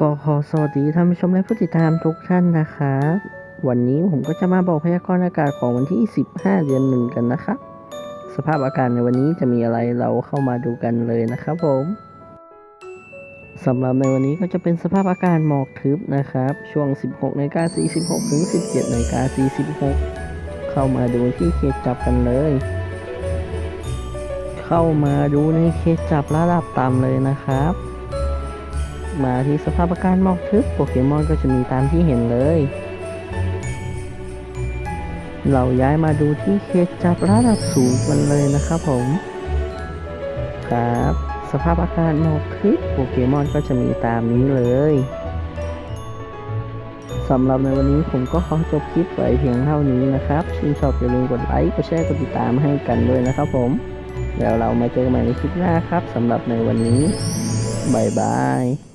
ก็ขอสวัสดีท่านผู้ชมและผู้ติดตามทุกท่านนะครับวันนี้ผมก็จะมาบอกพยากรณ์อากาศของวันที่ 15 เดือนหนึ่งกันนะครับ สภาพอากาศในวันนี้จะมีอะไรเราเข้ามาดูกันเลยนะครับผมสำหรับในวันนี้ก็จะเป็นสภาพอากาศหมอกทึบนะครับ ช่วง 16นาฬิกา46ถึง 17นาฬิกา46 เข้ามาดูที่เขตจับกันเลย เข้ามาดูในเขตจับระดับต่ำเลยนะครับ มาที่สภาพอากาศหมอกทึบโปเกมอนก็จะมีตามที่เห็นเลย เราย้ายมาดูที่เขตจับระดับสูงกันเลยนะครับผม ครับ สภาพอากาศหมอกทึบโปเกมอนก็จะมีตามนี้เลยสำหรับในวันนี้ผมก็ขอจบคลิปไว้เพียงเท่านี้นะครับชื่นชอบอย่าลืมกดไลค์กดแชร์กดติดตามให้กันด้วยนะครับผม แล้วเรามาเจอกันใหม่ในคลิปหน้าครับสำหรับในวันนี้บายบาย